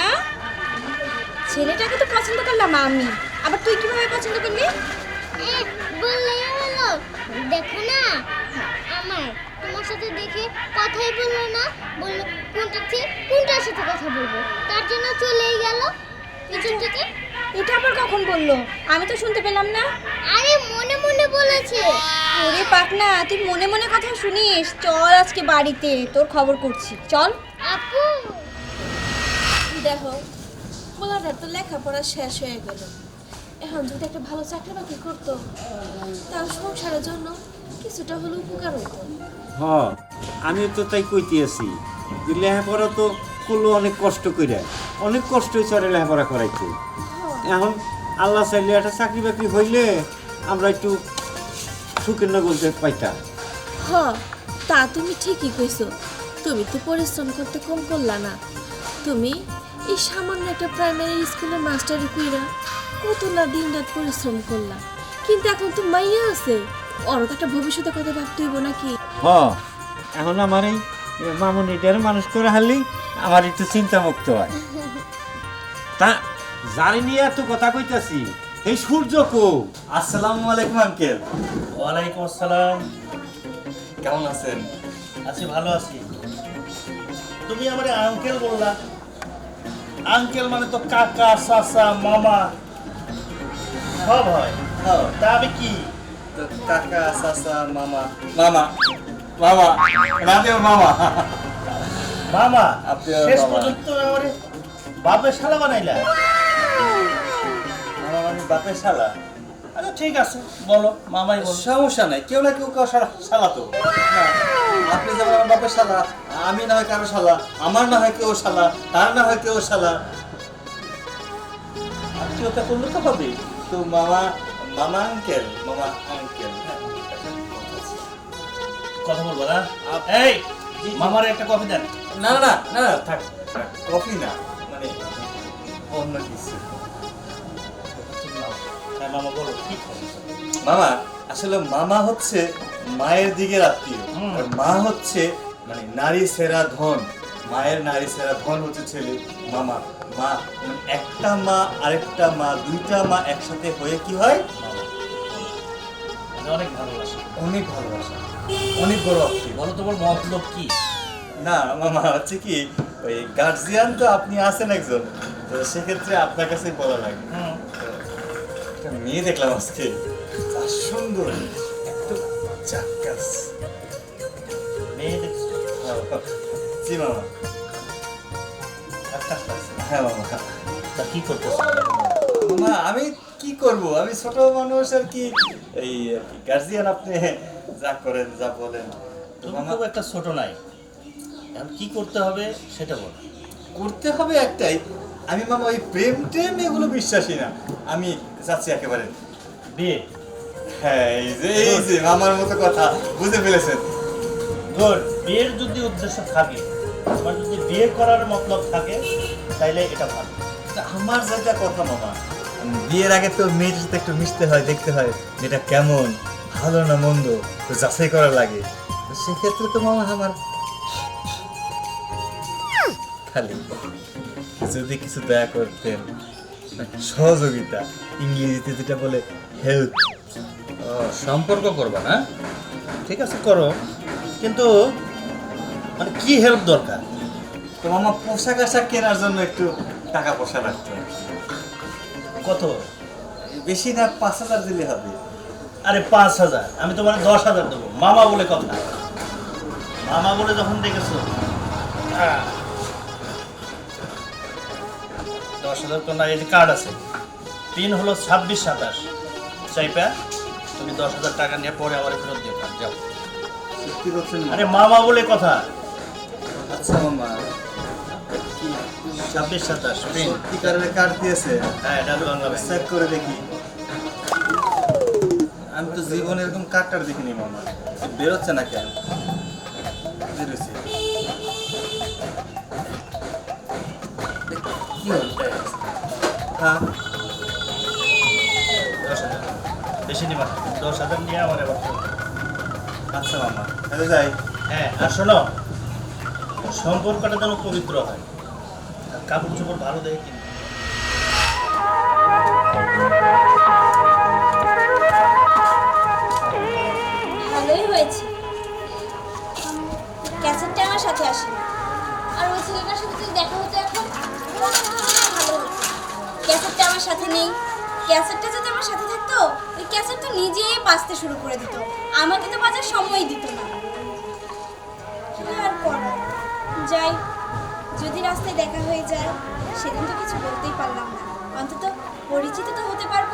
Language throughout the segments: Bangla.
না? ছেলেটাকে তো পছন্দ করলাম আমি। আবার তুই কীভাবে পছন্দ করলি? বললেই হলো। দেখো না আমার তোমার সাথে দেখে কথাই বলল না। বলল কোনটা ঠিক কোনটার সাথে কথা বলব? তার জন্য চলেই গেল পিছন থেকে। এটা আবার কখন বলল? আমি তো শুনতে পেলাম না। আরে মনে মনে বলেছে। ওরে পাকনা তুই মনে মনে কথা শুনিস? চল আজকে বাড়িতে তোর খবর করছি। চল। আপু দেখো পোলাটার তো লেখাপড়া শেষ হয়ে গেল। এখন যদি একটা ভালো চাকরি বাকরি করতো তাও সংসারের জন্য কিছুটা হলে উপকার হতো। হ আমি তো তাই কইতে আছি যে লেখাপড়া তো করল অনেক কষ্ট করে অনেক কষ্ট হয়েছে আরে লেখাপড়া করাইতে। এখন আল্লাহ চাইলে একটা চাকরি বাকরি হইলে আমরা একটু সুখের না বলতে পাইতাম। হ তা তুমি ঠিকই কইছো। তুমি তো পরিশ্রম করতে কম করলা না। তুমি এই সামান্য একটা প্রাইমারি স্কুলের মাস্টারি কইরা কত না দিন রাত পরিশ্রম করলা কিন্তু এখন তো মাইয়া আছে। ওরও তো একটা ভবিষ্যতের কথা ভাবতে হইব নাকি? হ এখন আমার এই মামুনিটার মানুষ করে হারলি আমার একটু চিন্তা মুক্ত হয়। তা জানি নিয়ে এত কথা কইতাছি এই সূর্য কো আসসালামু আলাইকুম আঙ্কেল ওয়ালাইকুম আসসালাম। কেমন আছেন? আছি ভালো আছি। তুমি আমার আঙ্কেল বললা। আঙ্কেল মানে তো কাকা চাচা মামা। সব হয়। হ্যাঁ। তা আমি কি? কাকা চাচা মামা। মামা। মামা। রাতেও মামা। মামা শেষ পর্যন্ত আমার বাপের শালা বানাইলা। মামা মানে বাপের শালা? আচ্ছা ঠিক আছে বলো মামাই বলো। সমস্যা নাই কেউ না কেউ কেউ শালা- শালা তো। আপনি যেমন আমার বাপের শালা আমি না হয় কারও শালা আমার না হয় কেউ শালা তার না হয় কেউ শালা। আত্মীয়তা করলে তো হবে। তো মামা মামা আঙ্কেল মামা আঙ্কেল কথা বলব না? এই মামার একটা কফি দেন। না না না না থাক। কফি না মানে অন্য কিছু। হ্যাঁ মামা বলো কি মামা আসলে মামা হচ্ছে মায়ের দিকের আত্মীয়। মা হচ্ছে মানে নারী সেরা ধন মায়ের নারী সেরা ধন হচ্ছে ছেলে মামা। মা মানে একটা মা আরেকটা মা দুইটা মা একসাথে হয়ে কি হয়? অনেক ভালোবাসি। অনেক ভালোবাসা। অনেক বড় আত্মীয় বলো তোমার মতলব কি? না মামা হচ্ছে কি ওই গার্জিয়ান তো আপনি আছেন একজন তো সেক্ষেত্রে আপনার কাছেই বলা লাগে। হুম। একটা মেয়ে দেখলাম আজকে। যা সুন্দর একটু চাক্কাস। মেয়ে জি আচ্ছা আচ্ছা আচ্ছা। হ্যাঁ মামা তা কি করতেছো মামা আমি কি করব আমি ছোট মানুষ আর কি এই গার্জিয়ান আপনি যা করেন যা বলেন খুব একটা ছোট নাই কি করতে হবে সেটা বল করতে হবে একটাই আমি মামা ওই প্রেম টেম এগুলো বিশ্বাসী না আমি যাচ্ছি একেবারে বিয়ে হ্যাঁ এই যে এই যে মামার মতো কথা বুঝে ফেলেছেন গুড বিয়ের যদি উদ্দেশ্য থাকে তোমার যদি বিয়ে করার মতলব থাকে তাইলে এটা ভালো। আমার যেটা কথা মামা বিয়ের আগে তো মেয়েটার সাথে একটু মিশতে হয় দেখতে হয় যেটা কেমন ভালো না মন্দ তো যাচাই করা লাগে। তো সেক্ষেত্রে তো মামা আমার খালি যদি কিছু দয়া করতেন সহযোগিতা ইংরেজিতে যেটা বলে হেল্প। সম্পর্ক করবা না? ঠিক আছে করো। কিন্তু মানে কি হেল্প দরকার? তো মামা পোশাক আশাক কেনার জন্য একটু টাকা পয়সা লাগতো কত? বেশি না পাঁচ হাজার দিলে হবে। আরে পাঁচ হাজার আমি তোমার দশ হাজার দেবো। মামা বলে কথা। মামা বলে যখন দেখেছ। দশ হাজার তো না এই কার্ড আছে। তিন হলো ছাব্বিশ সাতাশ। চাইপা তুমি দশ হাজার টাকা নিয়ে পরে আবার ফেরত দিও। যাও। সত্যি বলছেন আরে মামা বলে কথা। আচ্ছা মামা। ছাব্বিশ সাতাশ তিন সত্যিকারের কার্ড দিয়েছে। হ্যাঁ এটা চেক করে দেখি। আমি তো জীবনে এরকম কার্ডটার দেখিনি মামা। বেরোচ্ছে না কেন? বেরোচ্ছে। কি হলো? হ্যাঁ। দশ হাজার। বেশি নিবা। দশ হাজার নিয়ে আমার দিও। আচ্ছা মামা তাহলে যাই। হ্যাঁ আর শোনো সম্পর্কটা যেন পবিত্র হয়। আর কাপড় চোপড় ভালো দেখে কিনবে ভালোই হয়েছে। ক্যাসেটটা আমার সাথে আসে। আর ওই ছেলেটার সাথে যদি দেখা হতো এখন ভালো হতো। ক্যাসেটটা আমার সাথে নেই। ক্যাসেটটা যদি আমার সাথে থাকতো ওই ক্যাসেট তো নিজেই বাঁচতে শুরু করে দিত। আমাকে তো বাজার সময় দিত না। কি আর যাই যদি রাস্তায় দেখা হয়ে যায় সেদিন তো কিছু বলতেই পারলাম না। অন্তত পরিচিত তো হতে পারব।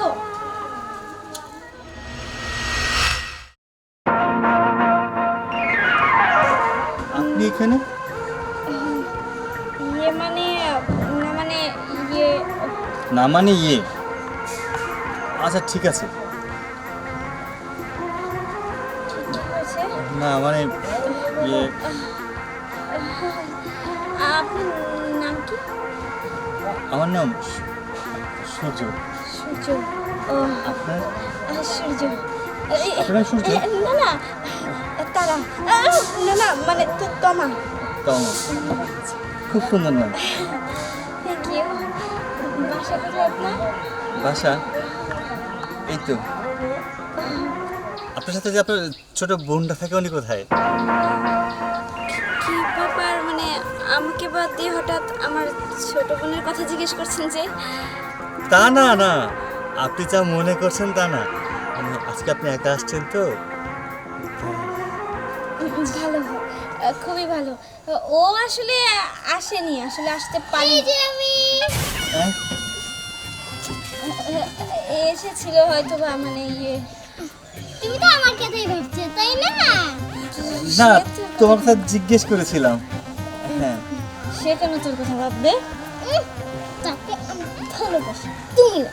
আপনি এখানে? ইয়ে মানে না মানে ইয়ে না মানে ইয়ে। আচ্ছা ঠিক আছে। না মানে ইয়ে আপনার নাম কি? আমার নাম সূর্য। সূর্য। ও। আপনার? সূর্য। এই, আপনার সূর্য? না না। তারা। না না মানে তমা। তমা। খুব সুন্দর নাম। থ্যাংক ইউ বাসা কোথায় আপনার? বাসা? এই তো। আপনার সাথে যে আপনার ছোট বোনটা থাকে উনি কোথায়? কি ব্যাপার? মানে আমাকে বাদ দিয়ে হঠাৎ আমার ছোট বোনের কথা জিজ্ঞেস করছেন যে? তা না না। আপনি যা মনে করছেন তা না। আজকে আপনি একা আসছেন তো। ভালো খুবই ভালো। ও আসলে আসেনি আসলে আসতে পারি যে আমি। হ্যাঁ? এসেছিল হয়তো বা মানে ইয়ে। তুমি তো আমার কথাই ভাবছ তাই না? না তোমার কথা জিজ্ঞেস করেছিলাম। হ্যাঁ। সে কেন তোর কথা ভাববে। তাকে আমি ভালোবাসি তুমি না।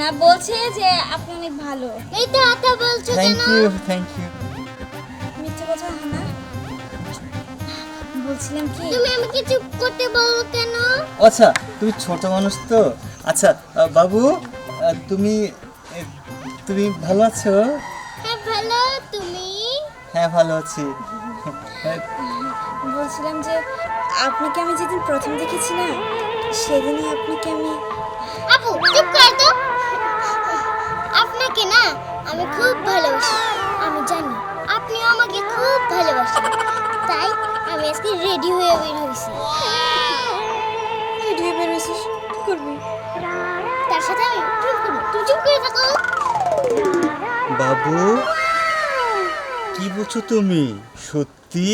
না বলছে যে আপনি অনেক ভালো। এই তো কথা বলছো কেন? থ্যাংক ইউ থ্যাংক ইউ মিথ্যে কথা না। বলছিলাম কি? তুমি আমাকে চুপ করতে বলো কেন? আচ্ছা তুমি ছোট মানুষ তো। আচ্ছা বাবু তুমি তুমি ভালো আছো? হ্যাঁ ভালো। তুমি? হ্যাঁ ভালো আছি। বলছিলাম যে আপনাকে আমি যেদিন প্রথম দেখেছি না সেদিনই আপনাকে আমি আপু চুপ কর তো। আপনাকে না আমি খুব ভালোবাসি। আমি জানি আপনিও আমাকে খুব ভালোবাসেন। তাই আমি আজকে রেডি হয়ে বের হয়েছি। তার সাথে আমি তুই চুপ করে থাকো। বাবু কি বলছো তুমি? সত্যি?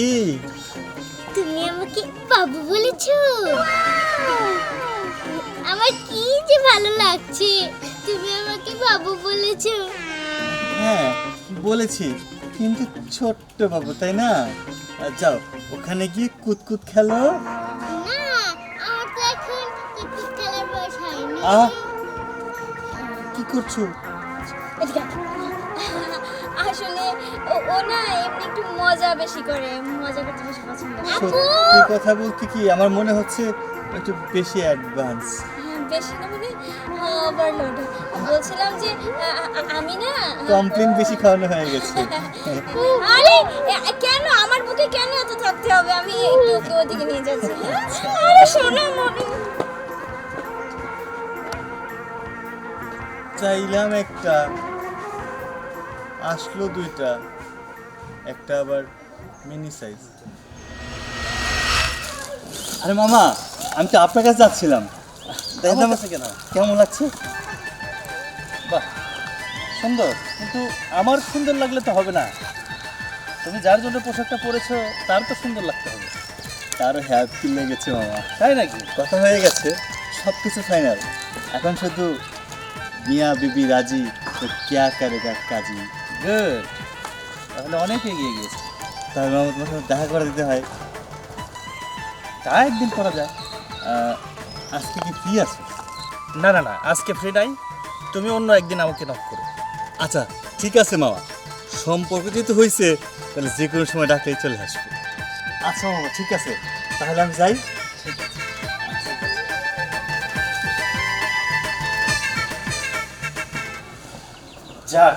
তুমি আমাকে বাবু বলেছ? আমার কি যে ভালো লাগছে তুমি আমাকে বাবু বলেছ। হ্যাঁ বলেছি কিন্তু ছোট্ট বাবু তাই না? যাও ওখানে গিয়ে কুতকুত খেলো। আহ! কি করছ? আসলে ও- ও না এমনি একটু মজা বেশি করে মজা করতে বেশি পছন্দ সত্যি কথা বলতে কি আমার মনে হচ্ছে একটু বেশি অ্যাডভান্স হ্যাঁ, বেশি না মানে ওভারলোড বলছিলাম যে আমি না কমপ্লেন বেশি খাওয়ানো হয়ে গেছে। আরে কেন? আমার বুকে কেন এত থাকতে হবে? আমি একটু একটু ওদিকে নিয়ে যাচ্ছি। আরে শোনো মনে চাইলাম একটা। আসলো দুইটা। একটা আবার মিনি সাইজ আরে মামা আমি তো আপনার কাছে যাচ্ছিলাম। আমার কেন? কেমন লাগছে? বাহ সুন্দর। কিন্তু আমার সুন্দর লাগলে তো হবে না। তুমি যার জন্য পোশাকটা পরেছো তার তো সুন্দর লাগতে হবে। তারও হ্যাপি লেগেছে মামা। তাই নাকি? কথা হয়ে গেছে সব কিছু ফাইনাল এখন শুধু মিয়া বিবি রাজি তো ক্যা করেগা কাজী? গুড। তাহলে অনেক এগিয়ে গিয়েছে। তাহলে মামা তোমার সাথে দেখা করে দিতে হয়। তা একদিন করা যায় আজকে কি ফ্রি আছে? না না না আজকে ফ্রি নাই। তুমি অন্য একদিন আমাকে নক করো। আচ্ছা ঠিক আছে মামা। সম্পর্ক যেহেতু হয়েছে তাহলে যে কোনো সময় ডাকলেই চলে আসবে। আচ্ছা মামা ঠিক আছে। তাহলে আমি যাই। যাক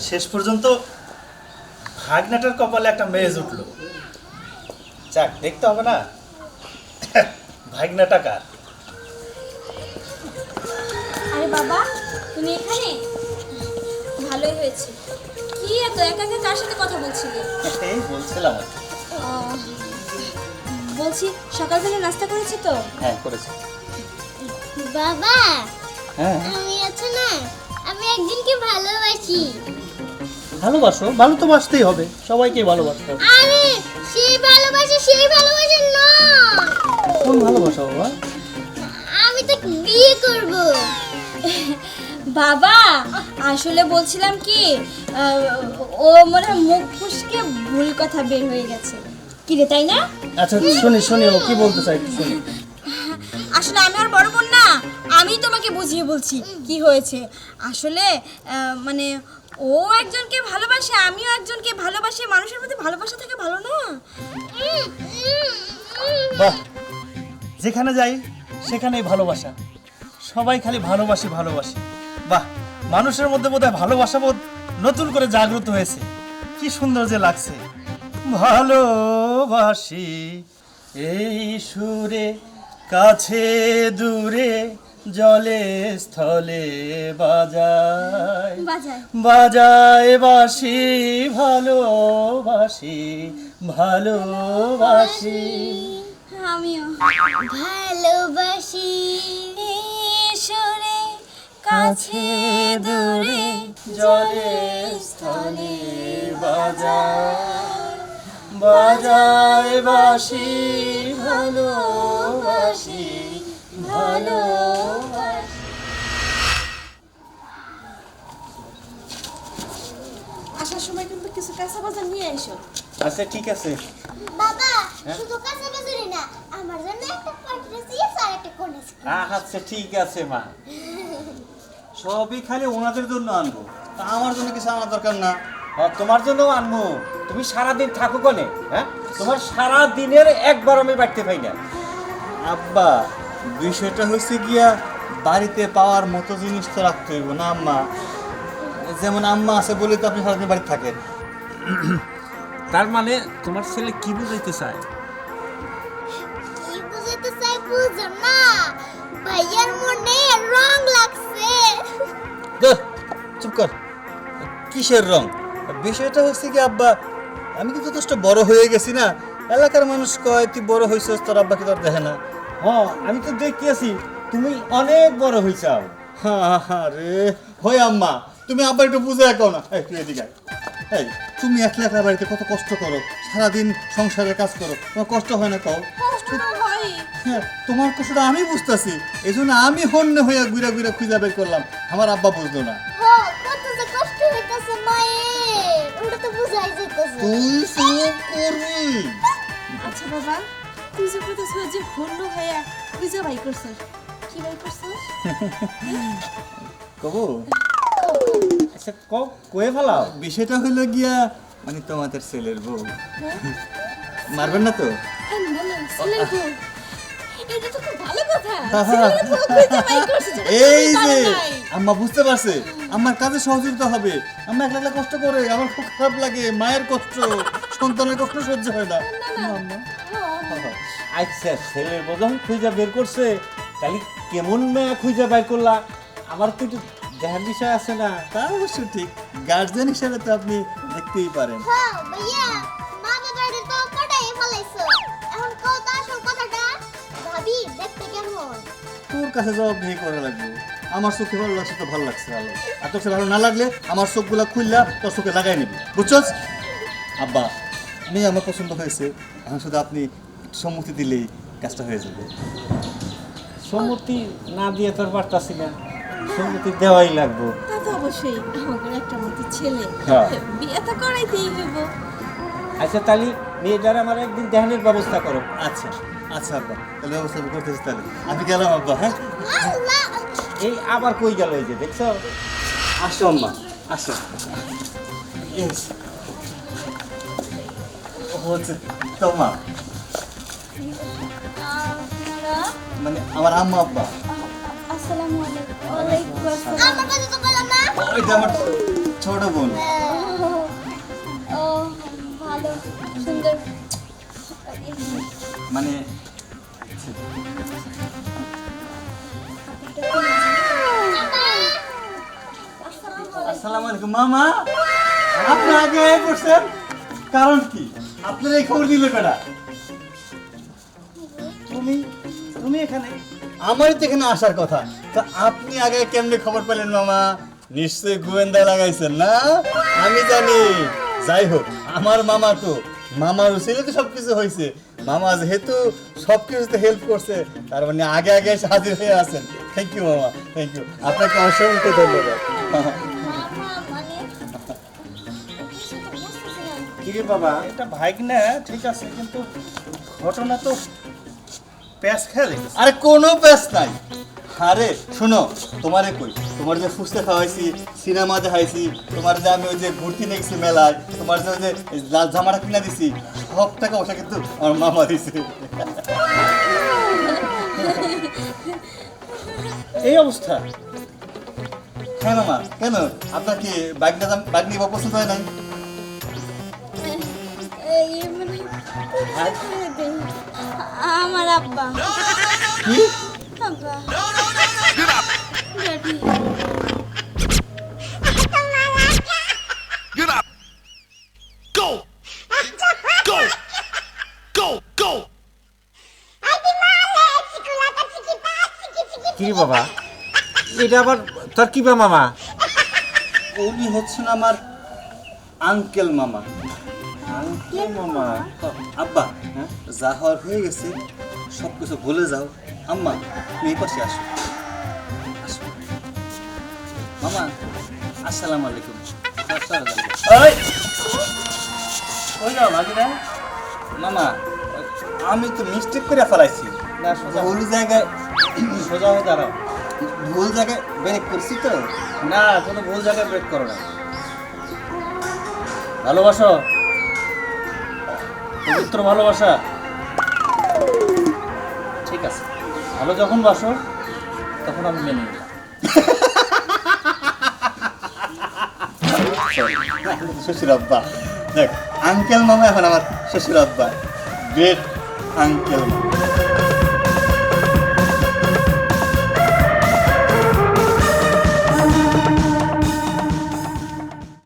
শেষ পর্যন্ত ভাগনাটার কপালে একটা মেজ উঠল। যাক দেখতে হবে না। ভাগনাটা কার? আরে বাবা তুমি এখানে? ভালোই হয়েছে। কি এত একা একা কার সাথে কথা বলছিলে? এই বলছিলাম বলছি সকালবেলা নাস্তা করেছি তো? হ্যাঁ করেছি। বাবা হ্যাঁ। আমি আছে না? আমি একদিনকে ভালোবাসি। ভালোবাসো? ভালো তো বাসতেই হবে। সবাইকে ভালোবাসতে হবে। আরে সেই ভালোবাসা সেই ভালোবাসা নয় কোন ভালোবাসা বাবা? আমি তো বিয়ে করব। বাবা আসলে বলছিলাম কি আহ, ও মনে হয় মুখ ফুসকে ভুল কথা বের হয়ে গেছে। কি রে তাই না? আচ্ছা শুনি শুনি ও কি বলতে চাই শুনি। বুঝিয়ে বলছি, কি হয়েছে? আসলে মানে ও একজনকে ভালোবাসে, আমিও একজনকে ভালোবাসি, মানুষের মধ্যে ভালোবাসা থাকে ভালো না? বাহ! যেখানে যাই, সেখানেই ভালোবাসা। সবাই খালি ভালোবাসি ভালোবাসি। বাহ! মানুষের মধ্যে বোধহয় ভালোবাসা বোধ নতুন করে জাগ্রত হয়েছে। কি সুন্দর যে লাগছে। ভালোবাসি, এই সুরে, কাছে, দূরে জলে স্থলে বাজায়। বাজায়। বাসি ভালোবাসি ভালোবাসি। আমিও ভালোবাসি। ঈশ্বরে কাছে দূরে জলে স্থলে বাজায়। বাজায় বাসি ভালোবাসি ভালোবাসি আসার সময় কিন্তু কিছু কাঁচা বাজার নিয়ে এসো। আচ্ছা ঠিক আছে। বাবা শুধু কাঁচা বাজারি না আমার জন্য একটা পার্টি চিপস আর একটা কোন আচ্ছা ঠিক আছে মা। সবই খালি ওনাদের জন্য আনব। তা আমার জন্য কিছু আমার দরকার না। তোমার জন্য আনব। তুমি সারাদিন থাকো কনে হ্যাঁ? তোমার সারা দিনের একবার আমি বাড়তে পাই না। আব্বা বিষয়টা হচ্ছে গিয়া বাড়িতে পাওয়ার মতো জিনিস তো রাখতে হইব না আম্মা। যেমন আম্মা আছে বলে তো আপনি সারাদিন বাড়িতে থাকেন। তার মানে তোমার ছেলে কি বুঝাইতে চায়? কি বুঝাতে চাই বুঝো না। ভাইয়ার মনে রং লাগছে। চুপ কর। কিসের রং? বিষয়টা হচ্ছে কি আব্বা আমি কি যথেষ্ট বড় হয়ে গেছি না? এলাকার মানুষ কয় তুই বড় হয়েছিস তোর আব্বা কি তোর দেখে না? হ্যাঁ আমি তো দেখতে আছি তুমি অনেক বড় হইছাও। আরে হয় আম্মা তুমি আব্বা একটু বুঝে রাখো না। এই তুই এদিকে। এই তুমি একলা একলা বাড়িতে কত কষ্ট করো সারাদিন সংসারের কাজ করো তোমার কষ্ট হয় না কও? হ্যাঁ। তোমার কষ্টটা আমি বুঝতেছি এই জন্য আমি হন্যে হইয়া ঘুরা ঘুরা খুঁজে বের করলাম আমার আব্বা বুঝলো না। তুই করবি। আচ্ছা বাবা তুই যে কইতেছ যে হন্য হইয়া খুঁজে বাই করছিস কি বাই করছিস? কবু? আচ্ছা ক কয়ে ফেলাও। বিষয়টা হলো গিয়া মানে তোমাদের ছেলের বউ। মারবেন না তো? হ্যাঁ এই যে আম্মা বুঝতে পারছে। আমার কাজে সহযোগিতা হবে। আম্মা একলা একলা কষ্ট করে আমার খুব খারাপ লাগে মায়ের কষ্ট সন্তানের কষ্ট সহ্য হয় না। আচ্ছা ছেলের বোঝন খুঁজা বের করছে তাহলে কেমন মেয়ে খুঁজা বের করলা? আমার তো একটু দেখার বিষয় আছে না তা অবশ্য ঠিক। গার্জেন হিসেবে তো আপনি দেখতেই পারেন। হ্যাঁ ভাইয়া মা বাবার তো পটাই ফলাইছো? এখন কও তো আসল কথাটা ভাবি দেখতে কেমন? কাছে জবাব দিয়ে করা লাগবে। আমার চোখে ভালো লাগছে তো ভালো লাগছে ভালো আর তোর ভালো না লাগলে আমার চোখগুলা খুললা তোর চোখে লাগাই নিবি। বুঝছস? আব্বা মেয়ে আমার পছন্দ হয়েছে। এখন শুধু আপনি সম্মতি দিলেই কাজটা হয়ে যাবে। সম্মতি না দিয়ে তোর পারতাছি না। সম্মতি দেওয়াই লাগবো। তা তো অবশ্যই আমাদের একটা মতো ছেলে। হ্যাঁ। বিয়ে তো করাইতেই হইব। আচ্ছা তাহলে মেয়েটার আমার একদিন দেহানের ব্যবস্থা করো। আচ্ছা আচ্ছা আব্বা। তাহলে ব্যবস্থা আমি করতেছি তাহলে। আমি গেলাম আব্বা হ্যাঁ? এই আবার কই গেল এই যে দেখছ? আসো আম্মা আসো। Yes. হচ্ছে তোমা মানে আমার আম্মা আব্বা। আসসালামু আলাইকুম। আসসালামু আলাইকুম মামা আপনি আগে পড়ছেন কারণ কি আপনার এই খবর দিল কেডা তুমি তুমি এখানে আমারই তো এখানে আসার কথা। তা আপনি আগে কেমনে খবর পেলেন মামা? নিশ্চয়ই গোয়েন্দা লাগাইছেন না? আমি জানি। যাই হোক আমার মামা তো মামার ছেলে তো সব কিছু হয়েছে মামা যেহেতু সব কিছুতে হেল্প করছে তার মানে আগে আগে এসে হাজির হয়ে আছেন। থ্যাংক ইউ মামা থ্যাংক ইউ আপনাকে অসংখ্য ধন্যবাদ। কিরে বাবা? এটা ভাইক না ঠিক আছে কিন্তু ঘটনা তো প্যাস খেয়ে আরে কোনো ব্যাস নাই। আরে শুনো তোমারে কই? তোমার যে ফুসতে খাওয়াইছি সিনেমা দেখাইছি তোমার যে আমি ওই যে ঘুরতে নিয়ে গেছি মেলায় তোমার যে ওই যে লাল জামাটা কিনা দিছি সব টাকা ওটা কিন্তু আমার মামা দিছে। এই অবস্থা। হ্যাঁ মামা কেন? আপনার কি বাইক নিয়ে বাইক নিয়ে পছন্দ হয় নাই? মানে? আমার আব্বা। কি Get up. Go. Go. Go. Go. কিরে বাবা এটা আবার তোর কি বা মামা উনি হচ্ছেন আমার আঙ্কেল মামা আঙ্কেল মামা আব্বা হ্যাঁ যা হওয়ার হয়ে গেছে সব কিছু ভুলে যাও আম্মা তুমি এই পাশে আসো। আসো। মামা আসসালামু আলাইকুম। মামা আমি তো মিস্টেক করে ফেলাইছি। না সোজা। ভুল জায়গায় সোজা হয়ে দাঁড়াও। ভুল জায়গায় ব্রেক করছি তো? না কোনো ভুল জায়গায় ব্রেক করো না। ভালোবাসো? পবিত্র ভালোবাসা? ভালো যখন বাসো, তখন আমি মেনে শ্বশুর আব্বা। দেখ আঙ্কেল মামা এখন আমার শ্বশুর আব্বা। গ্রেট আঙ্কেল মামা।